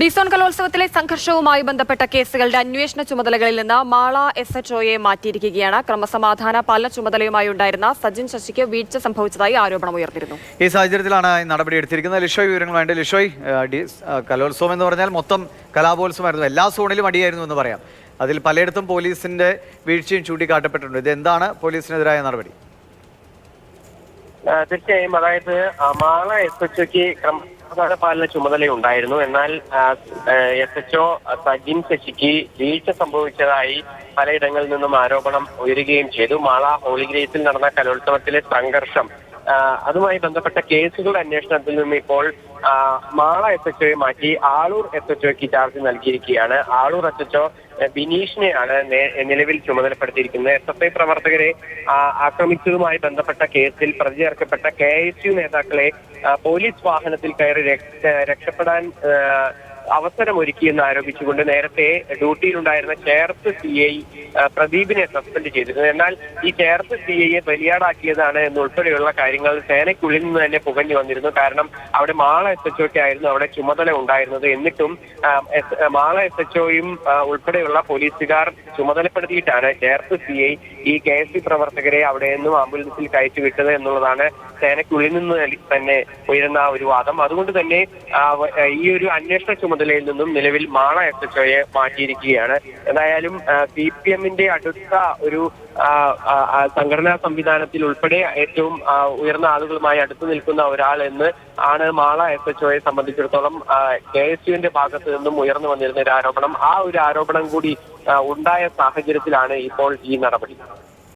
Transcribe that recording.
Disown കലോത്സവത്തിലെ സംഘർഷവുമായി ബന്ധപ്പെട്ട കേസുകളുടെ അന്വേഷണ ചുമതലകളിൽ നിന്ന് മാള എസ് എച്ച് ഒയെ മാറ്റിയിരിക്കുകയാണ്. ക്രമസമാധാന പാലന ചുമതലയുമായി ഉണ്ടായിരുന്ന സജിൻ ശശിക്ക് വീഴ്ച സംഭവിച്ചതായി ആരോപണം ഉയർന്നിരുന്നു. ഈ സാഹചര്യത്തിലാണ് ഈ നടപടി എടുത്തിരിക്കുന്നത്. ലിഷോയ് വേണ്ട ലിഷോയ് കലോത്സവം എന്ന് പറഞ്ഞാൽ മൊത്തം കലാപോത്സവമായിരുന്നു. എല്ലാ സോണിലും അടിയായിരുന്നു എന്ന് പറയാം. അതിൽ പലയിടത്തും പോലീസിന്റെ വീഴ്ചയും ചൂണ്ടിക്കാട്ടപ്പെട്ടിട്ടുണ്ട്. ഇത് എന്താണ് പോലീസിനെതിരായ നടപടി? തീർച്ചയായും. അതായത് മാള എസ് എച്ച് ഒക്ക് പാലന ചുമതലയുണ്ടായിരുന്നു. എന്നാൽ എസ് എച്ച് ഒ സജിൻ ശശിക്ക് വീഴ്ച സംഭവിച്ചതായി പലയിടങ്ങളിൽ നിന്നും ആരോപണം ഉയരുകയും ചെയ്തു. മാള ഹോളിഗ്രേസിൽ നടന്ന കലോത്സവത്തിലെ സംഘർഷം അതുമായി ബന്ധപ്പെട്ട കേസുകളുടെ അന്വേഷണത്തിൽ നിന്ന് ഇപ്പോൾ മാള എസ് എച്ച് മാറ്റി ആളൂർ എസ് എച്ച് ഒക്ക് ചാർജ് നൽകിയിരിക്കുകയാണ്. ആളൂർ എസ് എച്ച് ഒ ബിനീഷിനെയാണ് നിലവിൽ ചുമതലപ്പെടുത്തിയിരിക്കുന്നത്. എസ് എഫ് ഐ പ്രവർത്തകരെ ആക്രമിച്ചതുമായി ബന്ധപ്പെട്ട കേസിൽ പ്രതി ചേർക്കപ്പെട്ട കെ എസ് യു നേതാക്കളെ പോലീസ് വാഹനത്തിൽ കയറി രക്ഷപ്പെടാൻ അവസരമൊരുക്കിയെന്ന് ആരോപിച്ചുകൊണ്ട് നേരത്തെ ഡ്യൂട്ടിയിലുണ്ടായിരുന്ന ചേർത്ത് സി ഐ പ്രദീപിനെ സസ്പെൻഡ് ചെയ്തിരുന്നു. എന്നാൽ ഈ ചേർത്ത് സി ഐയെ ബലിയാടാക്കിയതാണ് എന്നുൾപ്പെടെയുള്ള കാര്യങ്ങൾ സേനയ്ക്കുള്ളിൽ നിന്ന് തന്നെ പുകഞ്ഞു വന്നിരുന്നു. കാരണം അവിടെ മാള എസ് എച്ച് ഒക്കെ ആയിരുന്നു അവിടെ ചുമതല ഉണ്ടായിരുന്നത്. എന്നിട്ടും മാള എസ് എച്ച് ഒയും ഉൾപ്പെടെയുള്ള പോലീസുകാർ ചുമതലപ്പെടുത്തിയിട്ടാണ് ചേർത്ത് സി ഐ ഈ കെ എസ് സി പ്രവർത്തകരെ അവിടെ നിന്നും ആംബുലൻസിൽ കയറ്റി വിട്ടത് എന്നുള്ളതാണ് സേനയ്ക്കുള്ളിൽ നിന്ന് തന്നെ ഉയരുന്ന ഒരു വാദം. അതുകൊണ്ട് തന്നെ ഈ ഒരു അന്വേഷണ ചുമതലയിൽ നിന്നും നിലവിൽ മാള എസ് എച്ച് ഒയെ മാറ്റിയിരിക്കുകയാണ്. എന്തായാലും സി പി എമ്മിന്റെ അടുത്ത ഒരു സംഘടനാ സംവിധാനത്തിൽ ഉൾപ്പെടെ ഏറ്റവും ഉയർന്ന ആളുകളുമായി അടുത്തു നിൽക്കുന്ന ഒരാൾ എന്ന് ആണ് മാള എസ് എച്ച് ഒയെ സംബന്ധിച്ചിടത്തോളം കെ എസ് യുവിന്റെ ഭാഗത്ത് നിന്നും ഉയർന്നു വന്നിരുന്ന ഒരു ആരോപണം. ആ ഒരു ആരോപണം കൂടി ഉണ്ടായ സാഹചര്യത്തിലാണ് ഇപ്പോൾ ഈ നടപടി.